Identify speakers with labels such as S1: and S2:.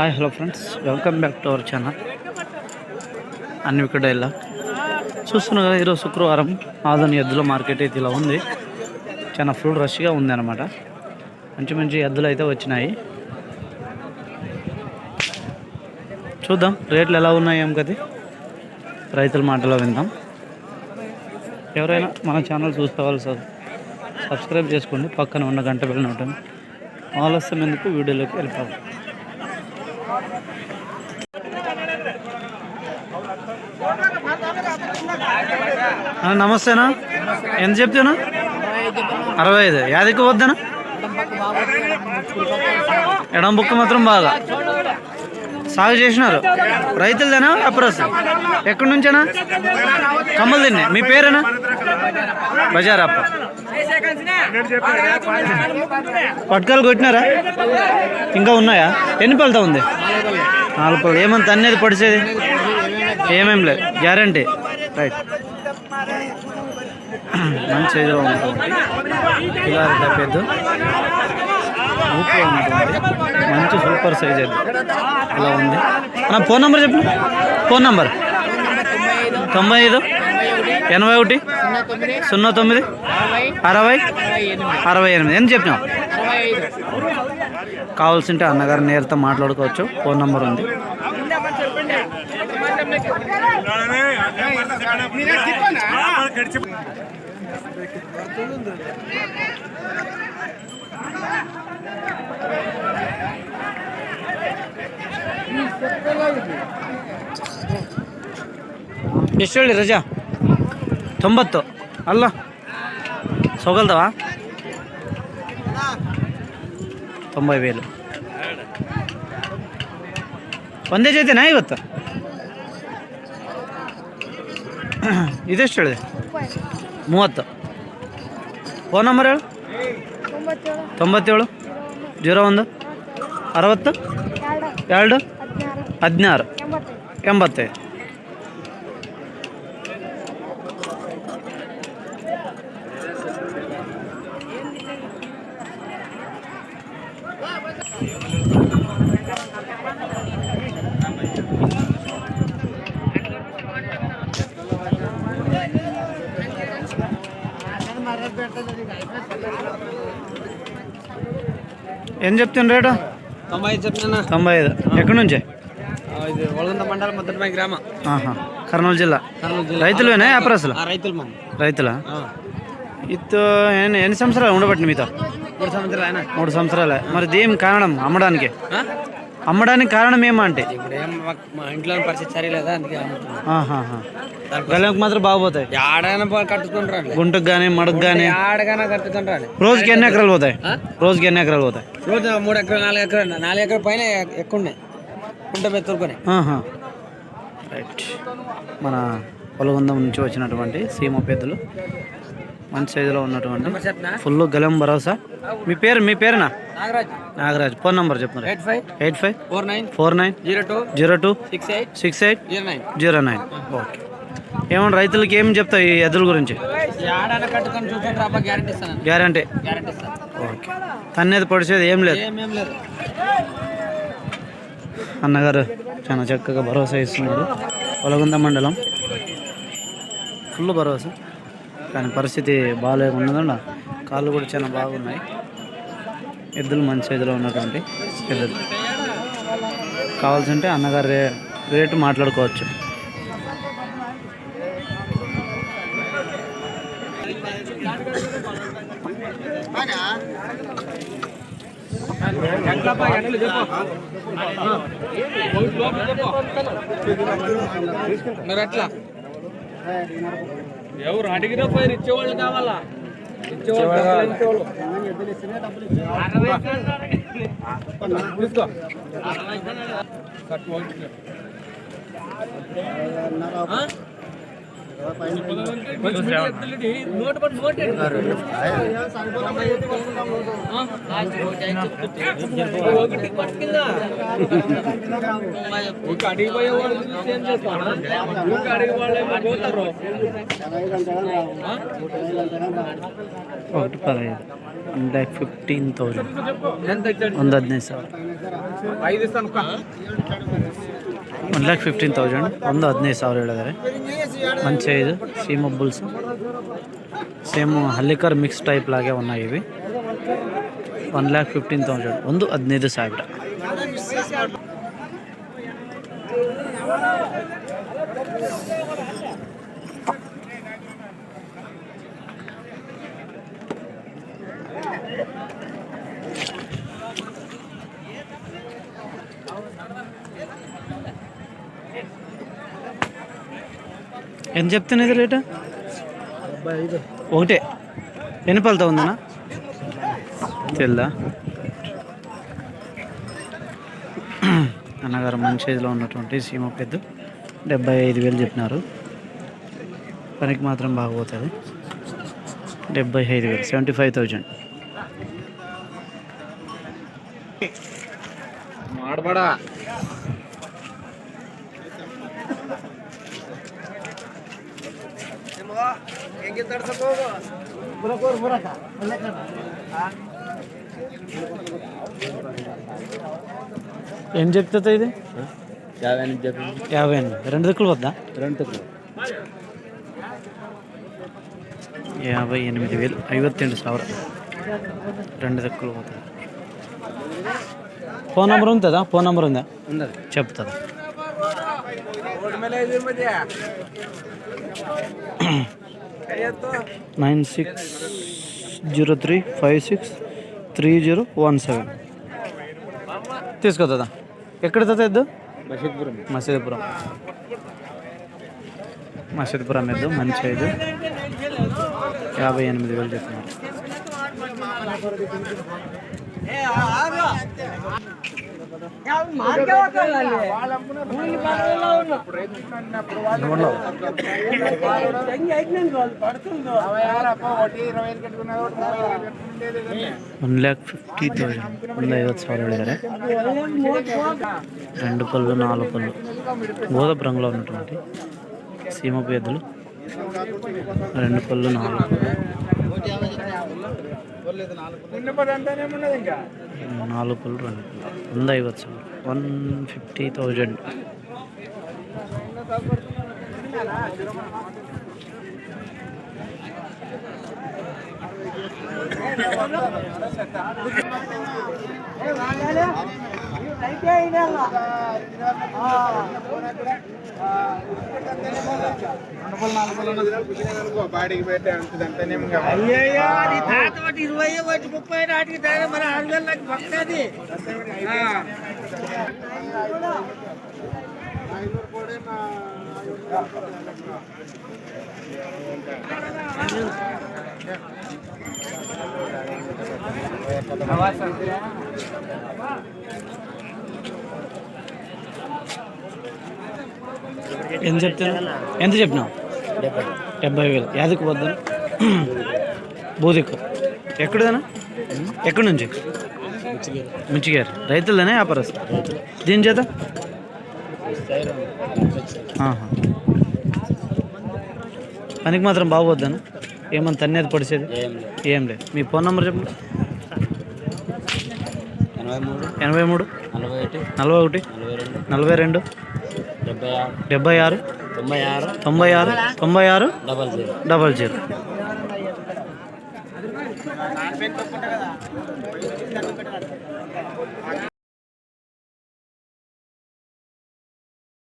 S1: Hi hello friends. Welcome back to our channel. ఇక్కడ వెళ్ళా చూస్తున్నారు కదా ఈరోజు శుక్రవారం ఆదోని ఎద్దుల మార్కెట్ అయితే ఇలా ఉంది. చాలా ఫుల్ రష్గా ఉంది అనమాట మంచి మంచి ఎద్దులు అయితే వచ్చినాయి. చూద్దాం రేట్లు ఎలా ఉన్నాయి ఏం కది రైతుల మాటలో విందాం. ఎవరైనా మన ఛానల్ చూస్తే వాళ్ళు సబ్స్క్రైబ్ చేసుకోండి. పక్కన ఉన్న గంట వెళ్ళిన ఉంటుంది ఆలస్యం ఎందుకు? వీడియోలోకి వెళ్ళిపోవాలి నమస్తేనా? ఎంత చెప్తాను అరవై ఐదు యాదికి వద్దనా ఎడం బుక్క మాత్రం బాగా. సాగు చేసినారు. రైతులదేనా వ్యాపారస్తులు? ఎక్కడి నుంచేనా? కమ్మలు తిన్నే మీ పేరేనా? బజారప్ప పట్కాలు కొట్టినారా? ఇంకా ఉన్నాయా? ఎన్ని పళ్ళతో ఉంది? నాలుగు పళ్ళు. ఏమంత అనేది పడిసేది? ఏమేం లేదు గ్యారంటీ. రైట్ మంచి సైజులో ఉంటుంది. తప్పేద్దు ఊపిలో మంచి సూపర్ సైజ్ అది. ఇలా ఉంది. అన్న ఫోన్ నెంబర్ చెప్పు. Phone number. తొంభై ఐదు. ఎనభై ఒకటి. సున్నా తొమ్మిది. అరవై. అరవై ఎనిమిది. ఎంత చెప్పినావు? కావాల్సింటే అన్నగారు నేరుతో మాట్లాడుకోవచ్చు. ఫోన్ నెంబర్ ఉంది. ಎಷ್ಟು ಹೇಳಿ ರಜಾ? ತೊಂಬತ್ತು. ಅಲ್ಲ ಸೊಗಲ್ದವಾ? ತೊಂಬೈ ಬೇಲು. ಒಂದೇ ಜೊತೆನಾ ಇವತ್ತು? ಇದೆಷ್ಟು ಹೇಳಿದೆ? ಮೂವತ್ತು. ಫೋನ್ ನಂಬರ್ ಹೇಳು. ತೊಂಬತ್ತೇಳು. ಜೀರೋ ಒಂದು. ಅರವತ್ತು.
S2: ಎರಡು. ಹದಿನಾರು. ಎಂಬತ್ತೈದು.
S1: ఏం చెప్తాను రేటు?
S3: తొంభై ఐదు చెప్తున్నా
S1: తొంభై ఐదు. ఎక్కడి నుంచి?
S3: ఇది ఒళ్ళంత మండలం ముద్దటిపై గ్రామం.
S1: ఆహా. కర్నూలు జిల్లా.
S3: కర్నూలు జిల్లా.
S1: రైతులేనా వ్యాపారస్తులు?
S3: రైతులు మా
S1: రైతులా? ఇత్తు ఎన్ని సంవత్సరాలు ఉండబట్టి మీతో?
S3: మూడు సంవత్సరాలు
S1: మూడు సంవత్సరాలే. మరి దేం కారణం అమ్మడానికి? అమ్మడానికి కారణం ఏమంటే?
S3: మా ఇంట్లో పరిస్థితి సరిలేదా అందుకే
S1: గల్లంకి మాత్రం బాగుపోతాయి
S3: కట్టుకుంటారు
S1: గుంటకు కానీ మడకు కానీ
S3: ఆడగానే కట్టుకుంటారు
S1: రోజుకి ఎన్ని ఎకరాలు పోతాయి? రోజుకి ఎన్ని ఎకరాలు పోతాయి?
S3: రోజు మూడు ఎకరాలు నాలుగు ఎకరాలు నాలుగు ఎకరాల పైన ఎక్కువ ఉన్నాయి
S1: ఆహా. రైట్. మన పొలగుందం నుంచి వచ్చినటువంటి సీమ పెద్దలు మంచి సైజులో ఉన్నటువంటి ఫుల్ గలం భరోసా. మీ పేరు మీ పేరునా?
S3: నాగరాజ్.
S1: నాగరాజ్. ఫోన్ నంబర్ చెప్పండి
S3: eight five
S1: eight five
S3: four nine
S1: four nine
S3: zero two
S1: zero two
S3: six eight
S1: six eight
S3: zero nine.
S1: Zero nine. Okay. ఏమన్నా రైతులకి ఏం చెప్తావు ఈ ఎద్దుల గురించి?
S3: Guarantee
S1: okay. తన్నేది పొడిచేది ఏం లేదు. అన్నగారు చాలా చక్కగా భరోసా ఇస్తున్నాడు. పొలగుంద మండలం. ఫుల్ భరోసా. కానీ పరిస్థితి బాగాలేకున్నదండ కాళ్ళు కూడా చాలా బాగున్నాయి. ఎద్దులు మంచి ఎదులో ఉన్నటువంటి ఎద్దులు. కావాల్సింటే అన్నగారు రే రేటు మాట్లాడుకోవచ్చు.
S3: మరి అట్లా. ఎవరు అడిగినా పోయి ఇచ్చేవాళ్ళు కావాలా? ఇచ్చేవాళ్ళు
S1: ఒకటి పట్టుకుందా ఒక అడిగి పోయే వాళ్ళు ఏం చేస్తాను ఒక అడిగి పదహైదు అంటే ఫిఫ్టీన్ థౌసండ్ ఎంత వంద సార్. ఐదు ఇస్తాను ಒನ್ ಲ್ಯಾಕ್ ಫಿಫ್ಟೀನ್ ತೌಸಂಡ್, ಒಂದು ಹದಿನೈದು ಸಾವಿರ ಹೇಳಿದ್ದಾರೆ. ಮಂಚೆ ಇದು same bulls. Same Hallikar mix type ಲಾಗೆ one ಆಗಿವಿ. ಒನ್ ಲ್ಯಾಕ್ ಫಿಫ್ಟೀನ್ ತೌಸಂಡ್, ಒಂದು ಹದಿನೈದು ಸಾವಿರ. ఎంత చెప్తున్నది రేటు? ఒకటే. ఎన్ని పళ్ళతో ఉందన్నా? తెల్దా? అన్నగారు మంచి సైజులో ఉన్నటువంటి సీమ పెద్ద. డెబ్బై ఐదు వేలు చెప్పినారు. పనికి మాత్రం బాగుపోతుంది డెబ్బై ఐదు వేలు. Seventy five thousand.
S3: ಹೆಂಗೆ ತಡ್ಸಕ್ಕೋಗು ಬರಕೋರು ಬರಕ ಅಲ್ಲೇ ಕಣ
S1: ఏం చెప్తుందో ఇది?
S3: యాభై ఎనిమిది చెప్పండి
S1: యాభై ఎనిమిది. రెండు దిక్కులు యాభై ఎనిమిది వేలు ఐవత్తెండు ಸಾವಿರ రెండు దిక్కులు పోతుంది ఫోన్ నెంబర్ ఉంటుందా ఫోన్ నెంబర్ ఉందా? చెప్తుందా nine six zero three five six three zero one seven. తీసుకోదా ఎక్కడ తెద్దు
S3: బషీద్పురం
S1: మసీదుపురం. మసీదుపురం. ఎద్దు మంచి ఐదు యాభై ఎనిమిది వేలు చెప్తున్నారు వన్ ల్యాక్ ఫిఫ్టీ థౌజండ్ ಒಂದು ಐವತ್ತು ಸಾವಿರ ಹೇಳಿದ್ದಾರೆ రెండు పళ్ళు నాలుగు పళ్ళు గోధుమ రంగులో ఉన్నటువంటి సీమపు ఎద్దులు రెండు పళ్ళు నాలుగు పళ్ళు నాలుగు పుల్లు రెండు వంద ఇవ్వచ్చు వన్ ఫిఫ్టీ థౌజండ్ అయితే
S4: బాడీకి పెట్టే అంతదంతానే
S3: ఇరవై ఒకటి ముప్పై నాటికి మన ఆరు వేలు నాకు పక్కది.
S1: ఎంత చెప్తాను ఎంత చెప్పినావు? డెబ్బై వేలు. యాదకు వద్దు బూదిక్కు. ఎక్కడదనా ఎక్కడి నుంచి? మించిగారు. రైతులనే వ్యాపారస్తు దీని చేత. పనికి మాత్రం బాగోద్దాను ఏమన్నా తన్నేది పడిచేది ఏం లేదు. మీ ఫోన్ నెంబర్ చెప్పు.
S3: ఎనభై మూడు.
S1: ఎనభై మూడు.
S3: నలభై ఒకటి.
S1: నలభై ఒకటి.
S3: నలభై రెండు. డెబ్బై ఆరు? తొంభై ఆరు.
S1: తొంభై ఆరు? తొంభై ఆరు?
S3: Double zero.
S1: Double zero.